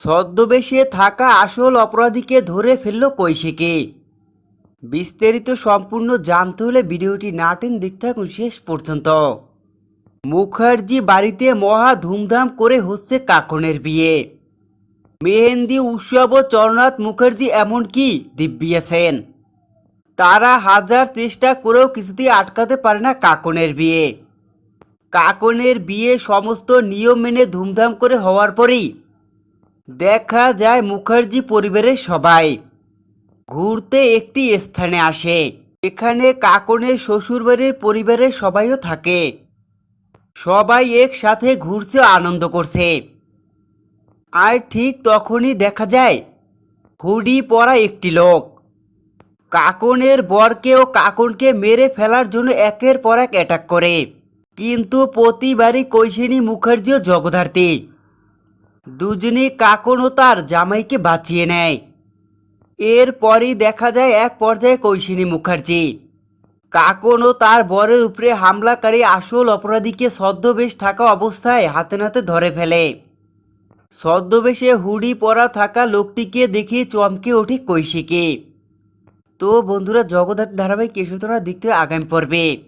ছদ্মবেশে থাকা আসল অপরাধীকে ধরে ফেলল কৈশিকে। বিস্তারিত সম্পূর্ণ জানতে হলে ভিডিওটি নাটেন দেখতে থাকুন শেষ পর্যন্ত। মুখার্জি বাড়িতে মহা ধুমধাম করে হচ্ছে কাকনের বিয়ে। মেহেন্দি, উৎসব ও চরণাথ মুখার্জি এমনকি দিব্যিয়েছেন তারা হাজার চেষ্টা করেও কিছুতেই আটকাতে পারে না কাকনের বিয়ে। কাকনের বিয়ে সমস্ত নিয়ম মেনে ধুমধাম করে হওয়ার পরই দেখা যায় মুখার্জি পরিবারের সবাই। ঘুরতে একটি স্থানে আসে। এখানে কাকনের শ্বশুরবাড়ির পরিবারের সবাইও থাকে। সবাই একসাথে ঘুরছে আনন্দ করছে। আর ঠিক তখনই দেখা যায়, হুডি পরা একটি লোক। কাকনের বরকে ও কাকনকে মেরে ফেলার জন্য একের পর এক অ্যাটাক করে। কিন্তু প্রতিবারই কৈশিনী মুখার্জিও জগধার্তী দুজনেই কাকন ও তার জামাইকে বাঁচিয়ে নেয়। এরপরই দেখা যায় এক পর্যায়ে কৈশিনী মুখার্জি। কাকন ও তার বরের উপরে হামলাকারী আসল অপরাধীকে ছদ্মবেশ থাকা অবস্থায় হাতে নাতে ধরে ফেলে। ছদ্মবেশে হুডি পরা থাকা লোকটিকে দেখে চমকে ওঠে কৈশিকে তো বন্ধুরা, জগদ্ধাত্রী ধারাবাহিক দেখতে আগামী পর্বে।